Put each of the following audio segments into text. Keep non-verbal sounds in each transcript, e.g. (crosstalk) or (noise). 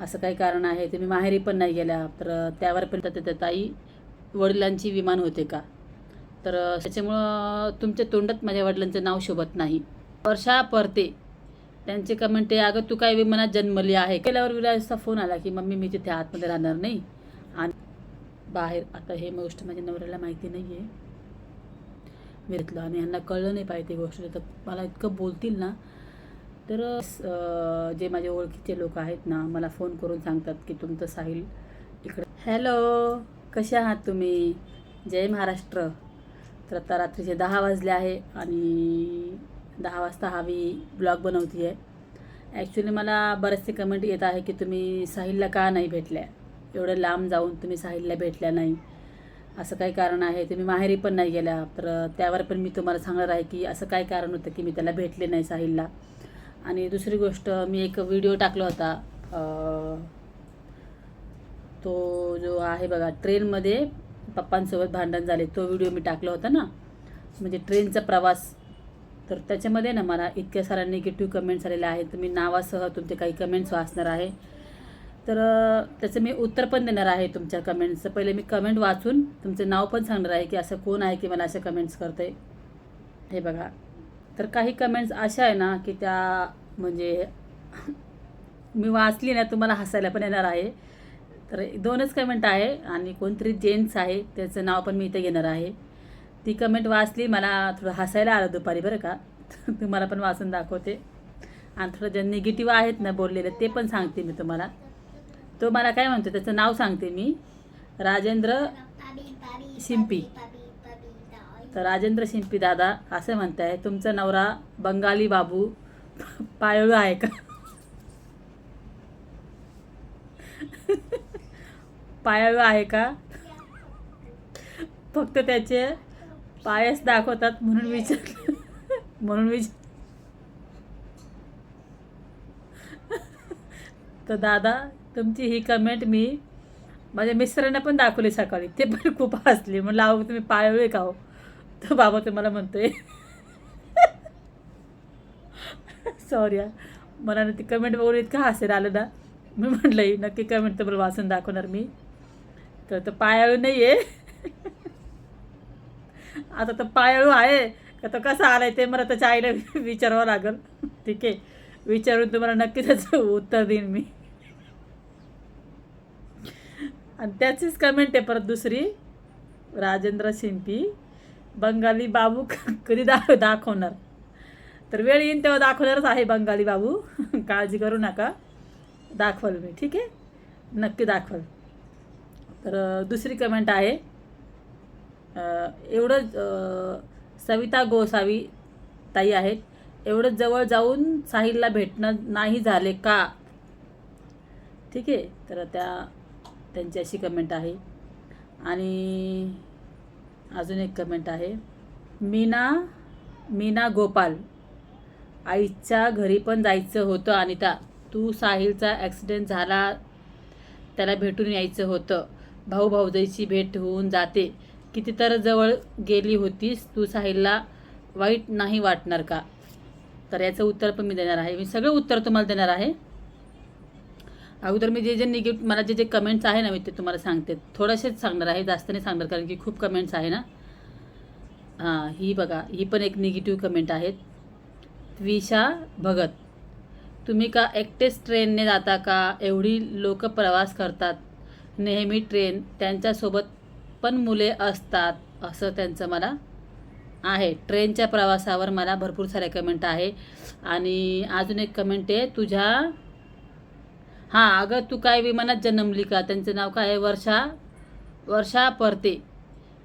असं काही कारण आहे? तुम्ही माहेरी पण नाही गेल्या तर त्यावर पण त्या ताई वडिलांची विमान होते का? तर त्याच्यामुळं तुमच्या तोंडात माझ्या वडिलांचं नाव शोभत नाही. वर्षा परते. त्यांचे कमेंट आहे अगं तू काय विमानात जन्मली आहे? केल्यावर विराजचा फोन आला की मम्मी मी तिथे आतमध्ये राहणार नाही. आणि बाहेर आता हे गोष्ट माझ्या नवऱ्याला माहिती नाही आहे घेतलं आणि ह्यांना कळलं नाही पाहिजे गोष्ट. तर मला इतकं बोलतील ना तर जे माझे ओळखीचे लोक आहेत ना मला फोन करून सांगतात की तुमचं साहिल इकडं. हॅलो कसे आहात तुम्ही? जय महाराष्ट्र. तर आता रात्रीचे दहा वाजले आहे आणि दहा वाजता हा मी ब्लॉग बनवते आहे ॲक्च्युली मला बरेचसे कमेंट येत आहे की तुम्ही साहिलला का नाही भेटल्या? एवढं लांब जाऊन तुम्ही साहिलला भेटल्या नाही. असं काही कारण आहे? तुम्ही माहेरी पण नाही गेल्या तर त्यावर पण मी तुम्हाला सांगणार आहे की असं काय कारण होतं की मी त्याला भेटले नाही साहिलला? आणि दुसरी गोष्ट मी एक व्हिडिओ टाकला होता तो जो आहे बघा ट्रेनमध्ये पप्पांसोबत भांडण झाले तो व्हिडिओ मी टाकला होता ना. म्हणजे ट्रेनचा प्रवास. तर त्याच्यामध्ये ना मला इतक्या साऱ्या निगेटिव्ह कमेंट्स आलेल्या आहेत. मी नावासह तुमचे काही कमेंट्स वाचणार आहे. तर त्याचं मी उत्तर पण देणार आहे तुमच्या कमेंट्सचं पहिले मी कमेंट वाचून तुमचं नाव पण सांगणार आहे की असं कोण आहे की मला असे कमेंट्स करते हे बघा. तर काही कमेंट्स अशा आहे ना की त्या म्हणजे मी वाचली ना तुम्हाला हसायला पण येणार आहे. तर दोनच कमेंट आहे आणि कोणतरी जेंट्स आहे त्याचं नाव पण मी इथे घेणार आहे. ती कमेंट वाचली मला थोडं हसायला आलं दुपारी बरं का? (laughs) तुम्हाला पण वाचून दाखवते. आणि थोडं जे निगेटिव्ह आहेत ना बोललेले ते पण सांगते मी तुम्हाला. तो मला काय म्हणतो त्याचं नाव सांगते मी. राजेंद्र शिंपी. तर राजेंद्र शिंपी दादा असं म्हणताय तुमचा नवरा बंगाली बाबू पायळू आहे का? पायळू आहे का? फक्त त्याचे पायस दाखवतात म्हणून विचार म्हणून विचार तर दादा तुमची ही कमेंट मी माझ्या मिस्टरांना पण दाखवली सकाळी. ते पण खूप हसले. म्हणलं अहो तुम्ही पायळू का हो? तर बाबा तुम्हाला म्हणतोय. सॉरी मला ना ती कमेंट बघून इतकं हसेल आलं ना. मी म्हटलं आहे नक्की कमेंट तर मला वाचून दाखवणार मी. तर तो पायाळू नाही आहे आता तर पायाळू आहे. का तो कसा आलाय ते मला त्याच्या आईला (laughs) विचारावं लागेल. ठीक आहे. विचारून तुम्हाला नक्की त्याचं उत्तर देईन मी. आणि त्याचीच कमेंट आहे परत दुसरी. राजेंद्र शिंपी. बंगाली बाबू (laughs) कधी दा दाखवणार. तर वेळ येईन तेव्हा दाखवणारच आहे बंगाली बाबू. (laughs) काळजी करू नका. दाखवाल मी ठीक आहे? नक्की दाखवाल. तर दुसरी कमेंट आहे. एवढं सविता गोसावी ताई आहेत. एवढं जवळ जाऊन साहिलला भेटणं नाही झाले का? ठीक आहे? तर त्या त्यांची अशी कमेंट आहे. आणि अजून एक कमेंट आहे. मीना मीना गोपाल. आईच्या घरी पण जायचं होतं अनिता. तू साहिलचा ॲक्सिडेंट झाला त्याला भेटून यायचं होतं. भाऊ भाऊजाईची भेट होऊन जाते. किती तर जवळ गेली होतीस तू साहिलला वाईट नाही वाटणार का? तर याचं उत्तर पण मी देणार आहे. मी सगळं उत्तर तुम्हाला देणार आहे. अगोदर मी जे जे निगेटिव्ह मला जे जे कमेंट्स आहे ना मी ते तुम्हाला सांगते. थोडंसेच सांगणार आहे जास्त नाही सांगणार कारण की खूप कमेंट्स आहे ना. हां ही बघा ही पण एक निगेटिव्ह कमेंट आहेत. विशा भगत तुम्ही का एकटेच ट्रेनने जाता का? एवढी लोक प्रवास करतात. नेहमी ट्रेन त्यांच्यासोबत पण मुले असतात असं त्यांचं मला आहे. ट्रेनच्या प्रवासावर मला भरपूर साऱ्या कमेंट आहे. आणि अजून एक कमेंट आहे तुझ्या हां अगं तू काय विमानात जन्मली का त्यांचं नाव काय आहे? वर्षा. वर्षा परते.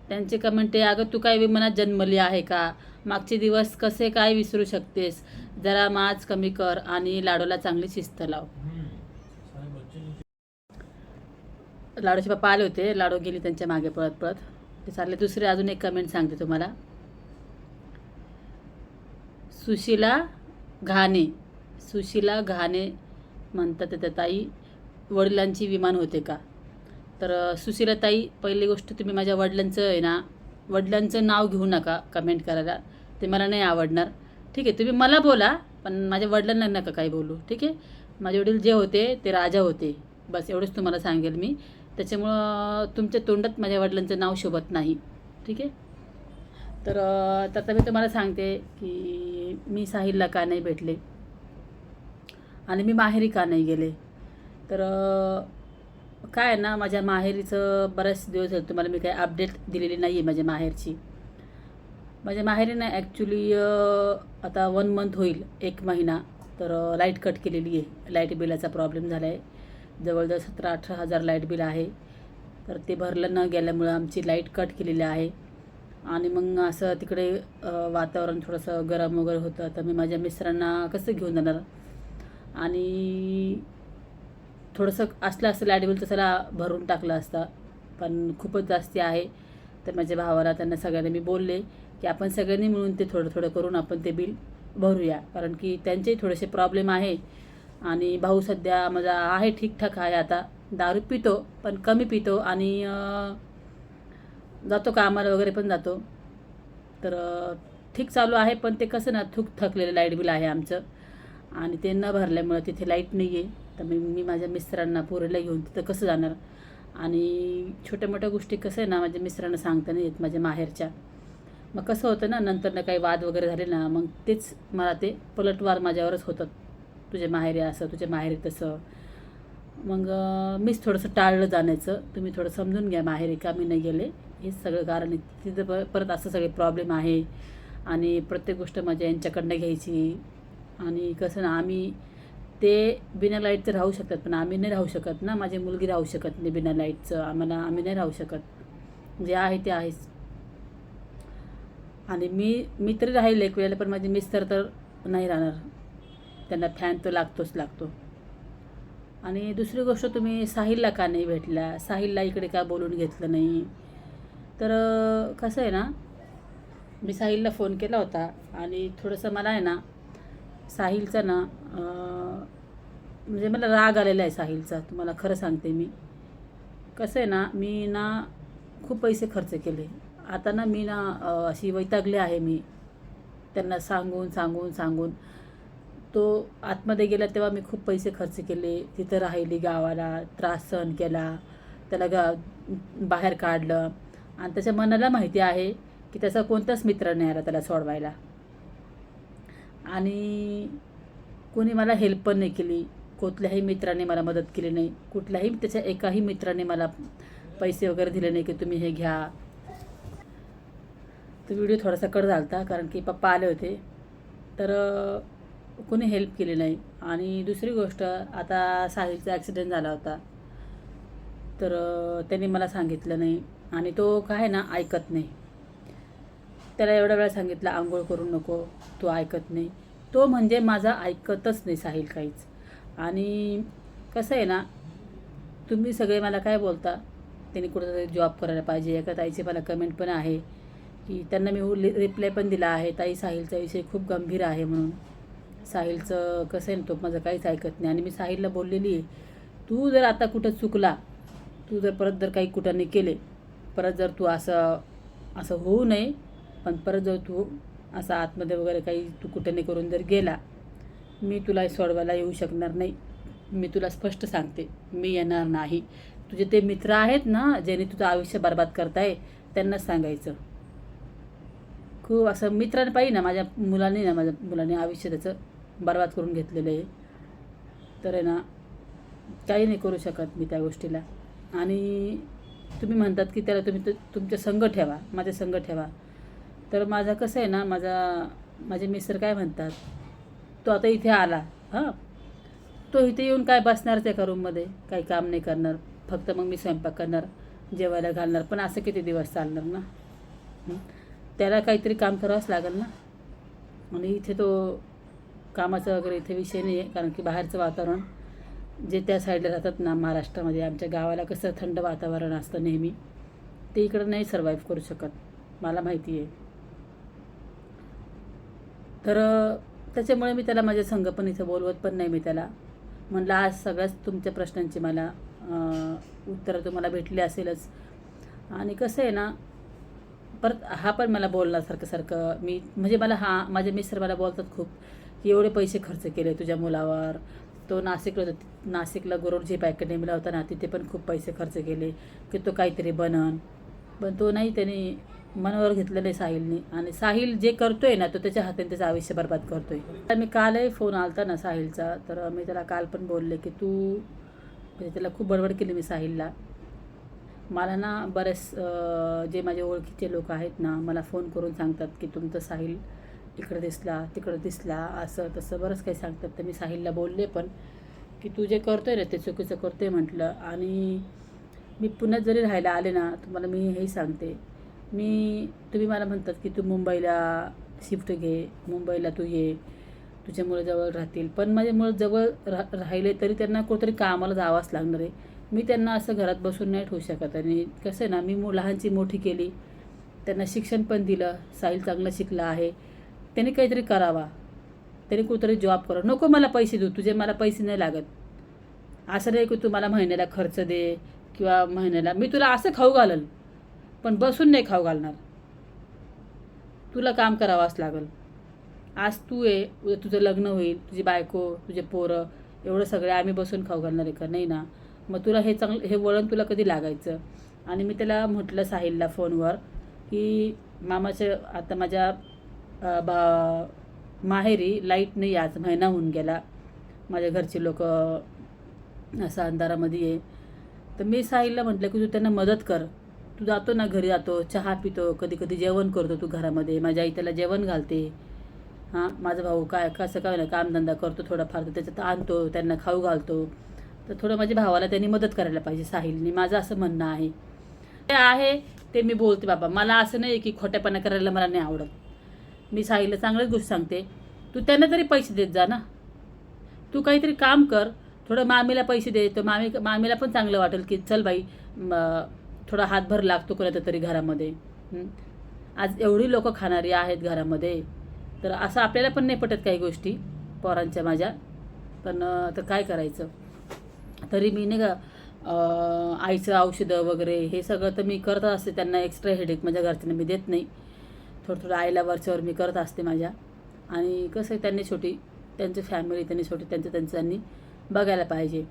त्यांचे कमेंट आहे अगं तू काय विमानात जन्मली आहे का? मागचे दिवस कसे काय विसरू शकतेस? जरा माज कमी कर आणि लाडूला चांगली शिस्त लाव. लाडूचे पप्पा आले होते. लाडू गेली त्यांच्या मागे पळत पळत. ते चालले. दुसरे अजून एक कमेंट सांगते तुम्हाला. सुशिला घाणे. सुशिला घाणे. म्हणतात त्या ताई वडिलांची विमान होते का? तर सुशीलाताई पहिली गोष्ट तुम्ही माझ्या वडिलांचं आहे ना वडिलांचं नाव घेऊ नका कमेंट करायला. ते मला नाही आवडणार. ठीक आहे तुम्ही मला बोला पण माझ्या वडिलांना नका काही बोलू. ठीक आहे? माझे वडील जे होते ते राजा होते. बस एवढंच तुम्हाला सांगेल मी. त्याच्यामुळं तुमच्या तोंडात माझ्या वडिलांचं नाव शोभत नाही. ठीक आहे? तर आता मी तुम्हाला सांगते की मी साहिलला का नाही भेटले? आणि मी माहेरी का नाही गेले? तर काय आहे ना माझ्या माहेरीचं बरेच दिवस झाले तुम्हाला मी काही अपडेट दिलेली नाही आहे माझ्या माहेरची. माझ्या माहेरी ना ॲक्च्युली आता वन मंथ होईल एक महिना. तर लाइट कट केलेली आहे. लाइट बिलाचा प्रॉब्लेम झाला आहे जवळजवळ सतरा अठरा हजार लाइट बिल आहे. तर ते भरलं न गेल्यामुळं आमची लाइट कट केलेली आहे. आणि मग असं तिकडे वातावरण थोडंसं गरम वगैरे होतं. तर मी माझ्या मिस्टरांना कसं घेऊन जाणार? आणि थोडंसं असलं असतं लाइट बिल तर भरून टाकलं असतं. पण खूपच जास्ती आहे. तर माझ्या भावाला त्यांना सगळ्यांना मी बोलले की आपण सगळ्यांनी मिळून ते थोडं थोडं करून आपण ते बिल भरूया. कारण की त्यांचेही थोडेसे प्रॉब्लेम आहे. आणि भाऊ सध्या माझा आहे ठीकठाक आहे आता. दारू पितो पण कमी पितो आणि जातो कामाला वगैरे पण जातो. तर ठीक चालू आहे पण ते कसं ना थूक थकलेलं लाइट बिल आहे आमचं. आणि ते न भरल्यामुळं तिथे लाइट नाही आहे तर मी मी माझ्या मिस्टरांना पोरीला घेऊन तिथं कसं जाणार? आणि छोट्या मोठ्या गोष्टी कसं आहे ना माझ्या मिस्टरांना सांगता नाही येत माझ्या माहेरच्या. मग कसं होतं ना नंतर ना काही वाद वगैरे झाले ना मग तेच मला ते पलटवार माझ्यावरच होतात. तुझ्या माहेरी असं तुझ्या माहेरी तसं. मग मीच थोडंसं टाळलं जाण्याचं. तुम्ही थोडं समजून घ्या माहेरी का मी नाही गेले. हेच सगळं कारण आहे. तिथं प परत असं सगळे प्रॉब्लेम आहे. आणि प्रत्येक गोष्ट माझ्या यांच्याकडनं घ्यायची. आणि कसं ना आम्ही ते बिना लाईटचं राहू शकतात पण आम्ही नाही राहू शकत ना. माझी मुलगी राहू शकत नाही बिना लाईटचं आम्हाला आम्ही नाही राहू शकत. जे आहे ते आहेच. आणि मी मी तरी राहील एक वेळेला पण माझे मिस्तर तर नाही राहणार. त्यांना फॅन तर लागतोच लागतो. आणि दुसरी गोष्ट तुम्ही साहिलला का नाही भेटला? साहिलला इकडे का बोलून घेतलं नाही? तर कसं आहे ना मी साहिलला फोन केला होता. आणि थोडंसं मला आहे ना साहिलचा ना म्हणजे मला राग आलेला आहे साहिलचा तुम्हाला खरं सांगते मी. कसं आहे ना मी ना खूप पैसे खर्च केले. आता ना मी ना अशी वैतागली आहे मी. त्यांना सांगून सांगून सांगून. तो आतमध्ये गेला तेव्हा मी खूप पैसे खर्च केले. तिथं राहिली गावाला त्रास सहन केला. त्याला गा बाहेर काढलं. आणि त्याच्या मनाला माहिती आहे की त्याचा कोणताच मित्र नाही आला त्याला सोडवायला. आणि कोणी मला हेल्प पण नाही केली. कुठल्याही मित्राने मला मदत केली नाही. कुठल्याही त्याच्या एकाही मित्राने मला पैसे वगैरे दिले नाही की तुम्ही हे घ्या. तो व्हिडिओ थोडासा कट झाला होता कारण की पप्पा आले होते. तर कोणी हेल्प केली नाही. आणि दुसरी गोष्ट आता साहिलचा ॲक्सिडेंट झाला होता. तर त्यांनी मला सांगितलं नाही. आणि तो काय ना ऐकत नाही. त्याला एवढ्या वेळा सांगितलं आंघोळ करू नको तो ऐकत नाही. तो म्हणजे माझा ऐकतच नाही साहिल काहीच. आणि कसं आहे ना तुम्ही सगळे मला काय बोलता? त्यांनी कुठंतरी जॉब करायला पाहिजे. एका ताईची मला कमेंट पण आहे की त्यांना मी रिप्लाय पण दिला आहे. ताई साहिलचा विषय खूप गंभीर आहे म्हणून. साहिलचं कसं आहे ना तो माझं काहीच ऐकत नाही. आणि मी साहिलला बोललेली आहे तू जर आता कुठं चुकला तू जर परत जर काही कुठं नाही केले परत जर तू असं असं होऊ नये पण परत जर तू असा आतमध्ये वगैरे काही तू कुठं नाही करून जर गेला मी तुला सोडवायला येऊ शकणार नाही. मी तुला स्पष्ट सांगते मी येणार नाही. तुझे ते मित्र आहेत ना ज्याने तुझं आयुष्य बर्बाद करताय त्यांनाच सांगायचं. खूप असं मित्राने पाहिजे ना माझ्या मुलाने ना माझ्या मुलाने आयुष्य त्याचं बर्बाद करून घेतलेलं आहे. तर आहे ना काही नाही करू शकत मी त्या गोष्टीला. आणि तुम्ही म्हणतात की त्याला तुम्ही तु- तुमच्या संघ ठेवा माझ्या संघ ठेवा. तर माझा कसं आहे ना माझा माझे मिस्टर काय म्हणतात तो आता इथे आला. हां? तो इथे येऊन काय बसणार एका रूममध्ये काही काम नाही करणार. फक्त मग मी स्वयंपाक करणार जेवायला घालणार. पण असं किती दिवस चालणार ना? त्याला काहीतरी काम करावंच लागेल ना? आणि इथे तो कामाचा वगैरे इथे विषय नाही आहे कारण की बाहेरचं वातावरण जे त्या साईडला राहतात ना महाराष्ट्रामध्ये आमच्या गावाला कसं थंड वातावरण असतं नेहमी ते इकडं नाही सर्वाईव्ह करू शकत मला माहिती आहे तर त्याच्यामुळे मी त्याला माझ्या संघ पण इथं बोलवत पण नाही मी त्याला. म्हणलं आज सगळ्याच तुमच्या प्रश्नांची मला उत्तरं तुम्हाला भेटली असेलच. आणि कसं आहे ना परत हा पण मला बोलण्यासारखं सारखं मी म्हणजे मला हा माझे मिस्टर मला बोलतात खूप की एवढे पैसे खर्च केले तुझ्या मुलावर. तो नाशिकला होता नाशिकला गुरुजी अकॅडमीला होता ना तिथे पण खूप पैसे खर्च केले की तो काहीतरी बनन. पण तो नाही त्याने मनावर घेतलं नाही साहिलने. आणि साहिल जे करतोय ना तो त्याच्या हाताने त्याचं आयुष्य बरबाद करतोय. तर मी कालही फोन आलता ना साहिलचा. तर मी त्याला काल पण बोलले की तू म्हणजे त्याला खूप बडबड केली मी साहिलला. मला ना बरेच जे माझे ओळखीचे लोक आहेत ना मला फोन करून सांगतात की तुमचं साहिल इकडं दिसला तिकडं दिसला असं तसं बरंच काही सांगतात. तर मी साहिलला बोलले पण की तू जे करतोय ना ते चुकीचं करतोय म्हटलं. आणि मी पुण्यात जरी राहायला आले ना तुम्हाला मी हेही सांगते. मी तुम्ही मला म्हणतात की तू मुंबईला शिफ्ट घे मुंबईला तू ये तुझ्यामुळे जवळ राहतील. पण माझ्यामुळे जवळ रा राहिले तरी त्यांना कुठेतरी कामाला जावंच लागणार आहे. मी त्यांना असं घरात बसून नाही ठेवू शकत आणि कसं आहे ना मी मु लहानची मोठी केली. त्यांना शिक्षण पण दिलं साहिल चांगला शिकला आहे. त्याने काहीतरी करावा. त्याने कुठेतरी जॉब करा नको मला पैसे देऊ तुझे मला पैसे नाही लागत. असं नाही की तू मला महिन्याला खर्च दे किंवा महिन्याला. मी तुला असं खाऊ घालेल. पण बसून नाही खाऊ घालणार. तुला काम करावंच लागेल. आज तू आहे उद्या तुझं लग्न होईल तुझी बायको तुझे पोरं एवढं सगळे आम्ही बसून खाऊ घालणार आहे का? नाही ना? मग तुला हे चांगलं हे वळण तुला कधी लागायचं? आणि मी त्याला म्हटलं साहिलला फोनवर की मामाचे आता माझ्या बा माहेरी लाइट नाही आज महिना होऊन गेला. माझ्या घरचे लोक असं अंधारामध्ये आहे तर मी साहिलला म्हटलं की तू त्यांना मदत कर. तू जातो ना घरी जातो चहा पितो कधी कधी जेवण करतो तू घरामध्ये. माझ्या आई त्याला जेवण घालते. हां माझा भाऊ काय कसं काय ना कामधंदा करतो थोडाफार तर त्याच्यात आणतो त्यांना खाऊ घालतो. तर थोडं माझ्या भावाला त्यांनी मदत करायला पाहिजे साहिलने माझं असं म्हणणं आहे. ते आहे ते मी बोलते बाबा. मला असं नाही की खोट्यापणा करायला मला नाही आवडत. मी साहिलला चांगलीच गोष्ट सांगते. तू त्यांना तरी पैसे देत जा ना. तू काहीतरी काम कर. थोडं मामीला पैसे दे तर मामी मामीला पण चांगलं वाटेल की चल बाई म, थोडा हातभर लागतो कोणाचा तरी घरामध्ये. आज एवढी लोकं खाणारी आहेत घरामध्ये. तर असं आपल्याला पण नाही पटत काही गोष्टी पोरांच्या माझ्या. पण तर काय करायचं? तरी मी नाही का आईचं औषधं वगैरे हे सगळं तर मी करत असते. त्यांना एक्स्ट्रा हेडेक माझ्या घरच्यांना मी देत नाही. थोडं थोडं आईला वरच्यावर मी करत असते माझ्या. आणि कसं आहे त्यांनी छोटी त्यांची फॅमिली त्यांनी छोटी त्यांचं त्यांचं त्यांनी बघायला पाहिजे.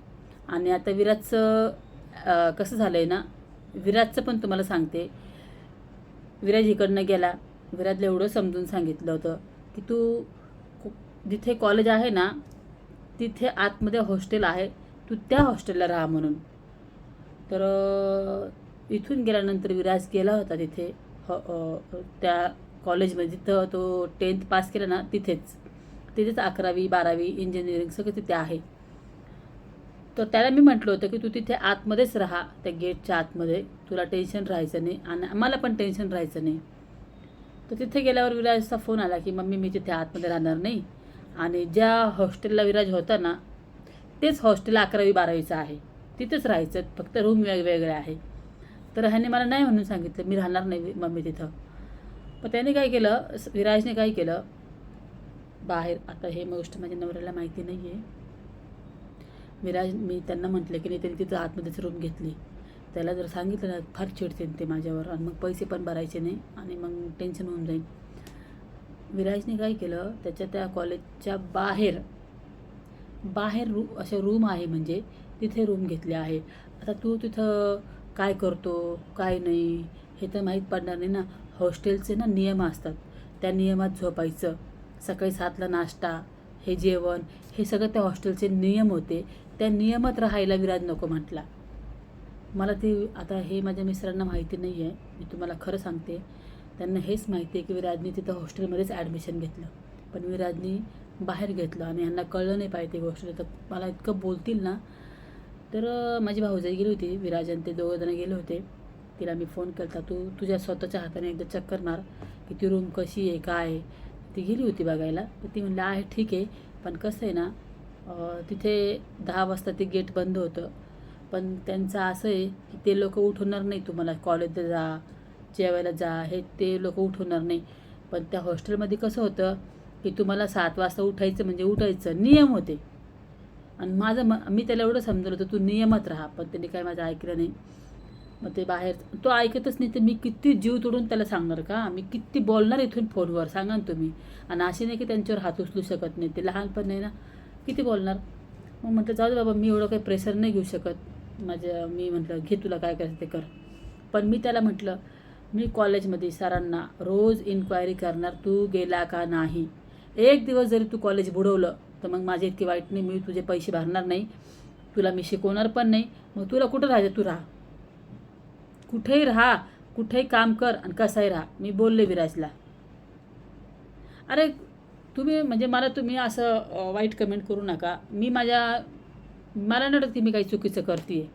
आणि आता विराजचं कसं झालं आहे ना विराजचं पण तुम्हाला सांगते. विराज इकडनं गेला. विराजला एवढं समजून सांगितलं होतं की तू कु- जिथे कॉलेज आहे ना तिथे आतमध्ये हॉस्टेल आहे. तू त्या हॉस्टेलला राहा म्हणून. तर इथून गेल्यानंतर विराज गेला होता तिथे. ह- त्या कॉलेजमध्ये जिथं तो टेन्थ पास केला ना तिथेच. तिथेच अकरावी बारावी इंजिनिअरिंग सगळं तिथे आहे. तर त्याला मी म्हटलं होतं की तू तिथे आतमध्येच राहा. त्या गेटच्या आतमध्ये. तुला टेन्शन राहायचं नाही आणि आम्हाला पण टेन्शन राहायचं नाही. तर तिथे गेल्यावर विराजचा फोन आला की मम्मी मी तिथे आतमध्ये राहणार नाही. आणि ज्या हॉस्टेलला विराज होता ना तेच हॉस्टेल अकरावी बारावीचं आहे. तिथेच राहायचं. फक्त रूम वेगवेगळे आहे. तर ह्याने मला नाही म्हणून सांगितलं मी राहणार नाही मम्मी तिथं. पण त्याने काय केलं विराजने काय केलं बाहेर आता हे गोष्ट माझ्या नवऱ्याला माहिती नाही आहे विराज मी त्यांना म्हटलं की नाही त्यांनी तिथं आतमध्येच रूम घेतली. त्याला जर सांगितलं ना फार चिडते ते माझ्यावर. आणि मग पैसे पण भरायचे नाही आणि मग टेन्शन होऊन जाईल. विराजने काय केलं त्याच्या त्या कॉलेजच्या बाहेर बाहेर रू अशा रूम आहे म्हणजे तिथे रूम घेतले आहे. आता तू तिथं काय करतो काय नाही हे तर माहीत पडणार नाही ना. हॉस्टेलचे ना नियम असतात. त्या नियमात झोपायचं सकाळी सातला नाश्ता हे जेवण हे सगळं त्या हॉस्टेलचे नियम होते. त्या नियमात राहायला विराज नको म्हटला. मला ते आता हे माझ्या मिस्टरांना माहिती नाही आहे मी तुम्हाला खरं सांगते. त्यांना हेच माहिती आहे की विराजनी तिथं हॉस्टेलमध्येच ॲडमिशन घेतलं. पण विराजनी बाहेर घेतलं आणि यांना कळलं नाही पाहिजे गोष्ट. तर मला इतकं बोलतील ना. तर माझी भाऊजाई गेली होती विराज आणि ते दोघंजण गेले होते. तिला मी फोन केला तू तुझ्या स्वतःच्या हाताने एकदा चेक करणार की ती रूम कशी आहे काय आहे? ती गेली होती बघायला. तर ती म्हणलं आहे ठीक आहे. पण कसं आहे ना तिथे दहा वाजता ते गेट बंद होतं. पण त्यांचं असं आहे की ते लोक उठवणार नाही तुम्हाला. कॉलेजला जा जेवायला जा हे ते लोक उठवणार नाही. पण त्या हॉस्टेलमध्ये कसं होतं की तुम्हाला सात वाजता उठायचं म्हणजे उठायचं. नियम होते. आणि माझं म मी त्याला एवढं समजलं होतं तू नियमात राहा. पण त्याने काय माझं ऐकलं नाही. मग ते बाहेर तो ऐकतच नाही तर मी किती जीव तोडून त्याला सांगणार का? मी किती बोलणार इथून फोनवर? सांगा ना तुम्ही. आणि असे नाही की त्यांच्यावर हात उचलू शकत नाही. ते लहानपण नाही ना किती बोलणार? मग म्हटलं जाऊ दे बाबा मी एवढं काही प्रेशर नाही घेऊ शकत. माझ्या मी म्हटलं घे तुला काय करायचं ते कर. पण मी त्याला म्हटलं मी कॉलेजमध्ये सरांना रोज इन्क्वायरी करणार तू गेला का नाही? एक दिवस जरी तू कॉलेज बुडवलं तर मग माझे इतके वाईट नाही मी तुझे पैसे भरणार नाही. तुला मी शिकवणार पण नाही. मग तुला कुठं राहायचं? तू राहा. कुठेही राहा कुठेही काम कर आणि कसाही राहा. मी बोलले विराजला. अरे तुम्ही म्हणजे मला तुम्ही असं वाईट कमेंट करू नका. मी माझ्या मला नाही वाटत की मी काही चुकीचं करते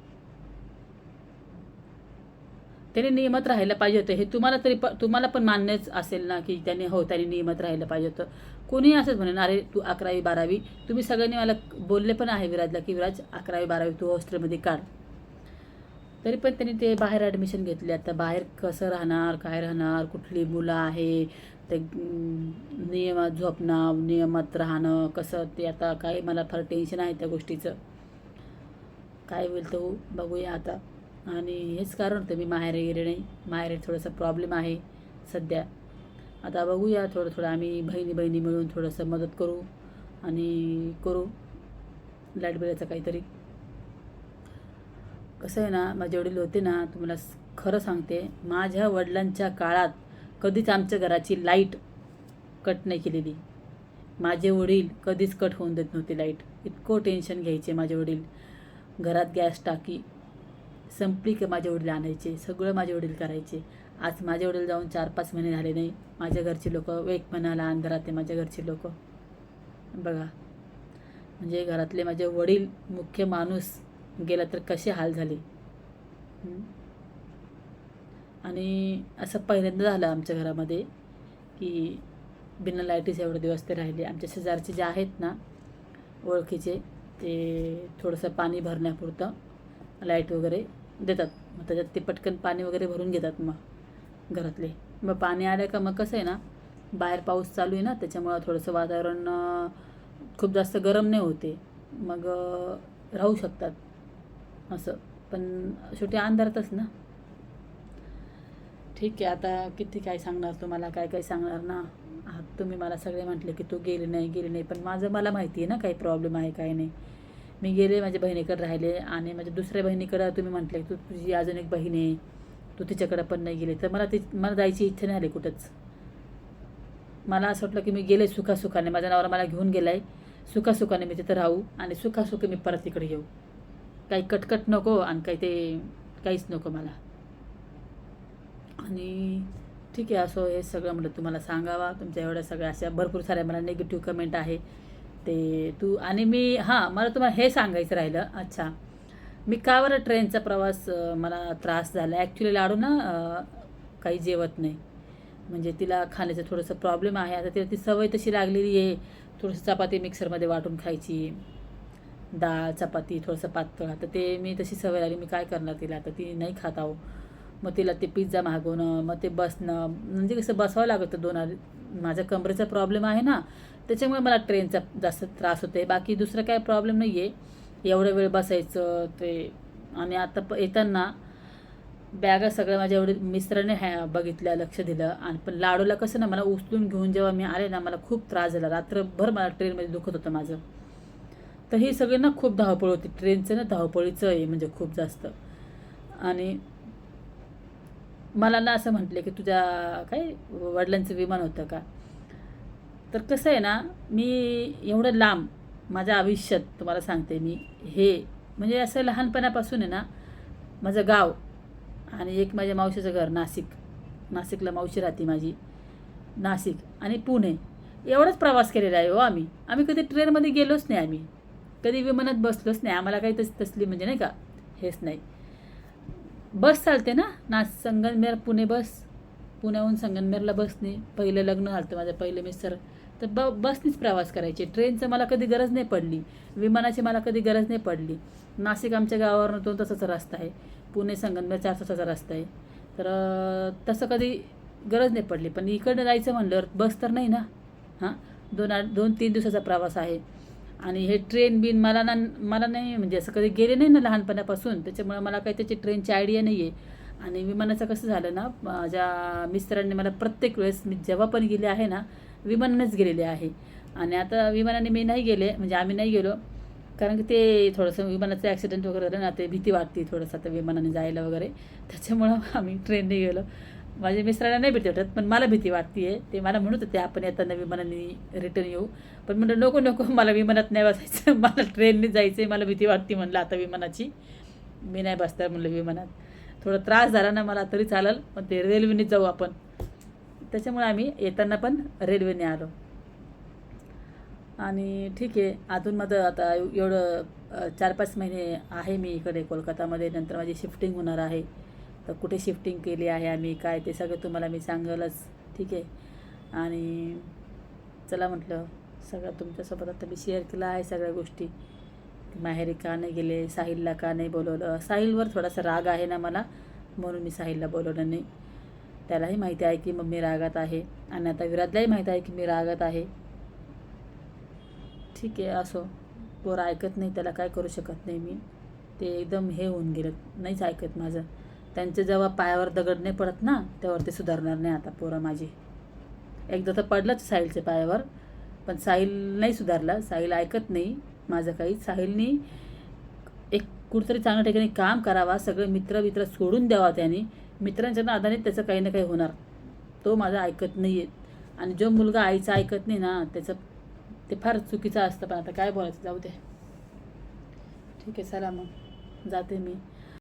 त्याने नियमत राहायला पाहिजे होतं. हे तुम्हाला तरी प तुम्हाला पण मान्यच असेल ना की त्याने हो त्याने नियमत राहायला पाहिजे होतं. कोणीही असंच म्हणेन अरे तू अकरावी बारावी. तुम्ही सगळ्यांनी मला बोलले पण आहे विराजला की विराज अकरावी बारावी तू हॉस्टेलमध्ये काढ. तरी पण त्यांनी ते बाहेर ॲडमिशन घेतले. आता बाहेर कसं राहणार काय राहणार कुठली मुलं आहे ते नियमात झोपणं नियमात राहणं कसं ते आता काय मला फार टेन्शन आहे त्या गोष्टीचं. काय होईल तो बघूया आता. आणि हेच कारण होतं मी माहेर गेले नाही. माहेर थोडंसं प्रॉब्लेम आहे सध्या. आता बघूया थोडं थोडं आम्ही बहिणी बहिणी मिळून थोडंसं मदत करू आणि करू. लाइट बिलाचं काहीतरी. कसं आहे ना माझे वडील होते ना तुम्हाला खरं सांगते माझ्या वडिलांच्या काळात कधीच आमच्या घराची लाइट कट नाही केलेली. माझे वडील कधीच कट होऊन देत नव्हते लाइट. इतकं टेन्शन घ्यायचे माझे वडील. घरात गॅस टाकी संपली की माझे वडील आणायचे. सगळं माझे वडील करायचे. आज माझे वडील जाऊन चार पाच महिने झाले नाही. माझ्या घरचे लोक एक महिन्याला अंधारात आहे माझ्या घरचे लोक. बघा. म्हणजे घरातले माझे वडील मुख्य माणूस गेला तर कसे हाल झाले? आणि असं पहिल्यांदा झालं आमच्या घरामध्ये की बिना लाईटीचे एवढे दिवस ते राहिले. आमच्या शेजारचे जे आहेत ना ओळखीचे ते थोडंसं पाणी भरण्यापुरतं लाइट वगैरे देतात. मग त्याच्यात ते पटकन पाणी वगैरे भरून घेतात मग घरातले. मग पाणी आलं का मग कसं आहे ना बाहेर पाऊस चालू आहे ना त्याच्यामुळं थोडंसं वातावरण खूप जास्त गरम नाही होते. मग राहू शकतात असं. पण शेवटी अंधारातच ना. ठीक आहे आता किती काय सांगणार तुम्हाला काय काय सांगणार ना? तुम्ही मला सगळे म्हटले की तू गेली नाही गेली नाही पण माझं मला माहिती आहे ना काही प्रॉब्लेम आहे काय नाही. मी गेले माझ्या बहिणीकडे राहिले आणि माझ्या दुसऱ्या बहिणीकडं तुम्ही म्हटले तू तुझी अजून एक बहीण आहे तू तिच्याकडं पण नाही गेले. तर मला ती मला जायची इच्छा नाही आली कुठंच. मला असं वाटलं की मी गेले सुखासुखाने माझा नवरा मला घेऊन गेला आहे सुखासुखाने मी तिथं राहू आणि सुखासुखी मी परत तिकडे येऊ. काही कटकट नको आणि काही ते काहीच नको मला. आणि ठीक आहे असो हे सगळं म्हटलं तुम्हाला सांगावा. तुमच्या एवढ्या सगळ्या अशा भरपूर साऱ्या मला निगेटिव्ह कमेंट आहे. ते तू आणि मी हां मला तुम्हाला हे सांगायचं राहिलं. अच्छा. मी का बरं ट्रेनचा प्रवास मला त्रास झाला? ॲक्च्युली लाडू ना काही जेवत नाही. म्हणजे तिला खाण्याचं थोडंसं प्रॉब्लेम आहे. आता तिला ती सवय तशी लागलेली आहे. थोडंसं चपाती मिक्सरमध्ये वाटून खायची. डाळ चपाती थोडंसं पातळ. तर ते मी तशी सवय लागली. मी काय करणार तिला? आता ती नाही खात आहो. मग तिला ते पिझ्झा मागवणं मग ते बसणं म्हणजे कसं बसावं लागतं दोन माझा माझ्या कमरेचा प्रॉब्लेम आहे ना त्याच्यामुळे मला ट्रेनचा जास्त त्रास होते बाकी दुसरं काय प्रॉब्लेम नाही आहे एवढं वेळ बसायचं ते. आणि आता प येताना बॅगा सगळ्या माझ्या एवढे मिस्त्राने ह्या बघितल्या लक्ष दिलं. आणि पण लाडूला कसं ना मला उचलून घेऊन जेव्हा मी आले ना मला खूप त्रास झाला. रात्रभर मला ट्रेनमध्ये दुखत होतं माझं. तर ही सगळी ना खूप धावपळ होती. ट्रेनचं ना धावपळीचं आहे म्हणजे खूप जास्त. आणि मला ना असं म्हटले की तुझ्या काय वडिलांचं विमान होतं का? तर कसं आहे ना मी एवढं लांब माझ्या आयुष्यात तुम्हाला सांगते मी हे म्हणजे असं लहानपणापासून आहे ना माझं गाव आणि एक माझ्या मावशीचं घर नाशिक. नाशिकला मावशी राहते माझी. नाशिक आणि पुणे. एवढाच प्रवास केलेला आहे हो आम्ही. आम्ही कधी ट्रेनमध्ये गेलोच नाही आम्ही. कधी विमानात बसलोच नाही. आम्हाला काही तस तसली म्हणजे नाही का हेच नाही. बस चालते ना? ना संगमनेर पुणे बस. पुण्याहून संगमनेरला बसने. पहिलं लग्न झालं माझं पहिलं मिस्टर. तर ब बसनीच प्रवास करायचे. ट्रेनचं मला कधी गरज नाही पडली. विमानाची मला कधी गरज नाही पडली. नाशिक आमच्या गावावरून दोन तासाचा रस्ता आहे. पुणे संगमनेर चार तासाचा रस्ता आहे. तर तसं कधी गरज नाही पडली. पण इकडनं जायचं म्हणल्यावर बस तर नाही ना? हां? दोन आठ दोन तीन दिवसाचा प्रवास आहे. आणि हे ट्रेन बिन मला ना मला नाही म्हणजे असं कधी गेले नाही ना लहानपणापासून त्याच्यामुळे मला काही त्याची ट्रेनची आयडिया नाही आहे आणि विमानाचं कसं झालं ना माझ्या मिस्टरांनी मला प्रत्येक वेळेस मी जेव्हा पण गेले आहे ना विमानानेच गेलेले आहे. आणि आता विमानाने मी नाही गेले म्हणजे आम्ही नाही गेलो कारण की ते थोडंसं विमानाचं ॲक्सिडेंट वगैरे झालं ना ते भीती वाटते थोडंसं आता विमानाने जायला वगैरे. त्याच्यामुळं आम्ही ट्रेनने गेलो. माझ्या मिस्टरांना नाही भीती वाटत पण मला भीती वाटते आहे ते मला म्हणत होते आपण येताना विमानाने रिटर्न येऊ. पण म्हणलं नको नको मला विमानात नाही बसायचं (laughs) मला ट्रेनने जायचं आहे मला भीती वाटते म्हणलं आता विमानाची. मी नाही बसणार म्हणलं विमानात. थोडा त्रास झाला ना मला तरी चालेल पण ते रेल्वेने जाऊ आपण. त्याच्यामुळे आम्ही येताना पण रेल्वेने आलो. आणि ठीक आहे अजून माझं आता एवढं चार पाच महिने आहे मी इकडे कोलकातामध्ये नंतर माझी शिफ्टिंग होणार आहे. तर कुठे शिफ्टिंग केली आहे आम्ही काय ते सगळं तुम्हाला मी सांगेलच. ठीक आहे? आणि चला म्हटलं सगळं तुमच्यासोबत आता मी शेअर केलं आहे सगळ्या गोष्टी. माहेरी का नाही गेले साहिलला का नाही बोलवलं? साहिलवर थोडासा राग आहे ना मला म्हणून मी साहिलला बोलवलं नाही. त्यालाही माहिती आहे की मम्मी रागात आहे आणि आता विराजलाही माहीत आहे की मी रागात आहे. ठीक आहे असो. पोरं ऐकत नाही त्याला काय करू शकत नाही मी. ते एकदम हे होऊन गेलं नाहीच ऐकत माझं. त्यांचे जेव्हा पायावर दगड नाही पडत ना तेव्हा ते सुधारणार नाही आता पोरं माझी. एकदा तर पडलंच साहिलच्या पायावर पण साहिल नाही सुधारला. साहिल ऐकत नाही माझं काही. साहिलनी एक कुठंतरी चांगल्या ठिकाणी काम करावा सगळे मित्र मित्र सोडून द्यावा त्याने. मित्रांच्या नादाने त्याचं काही ना काही होणार. तो माझा ऐकत नाही आहे आणि जो मुलगा आईचा ऐकत नाही ना त्याचं ते फार चुकीचं असतं. पण आता काय बोलायचं जाऊ दे. ठीक आहे चला मग. जाते मी.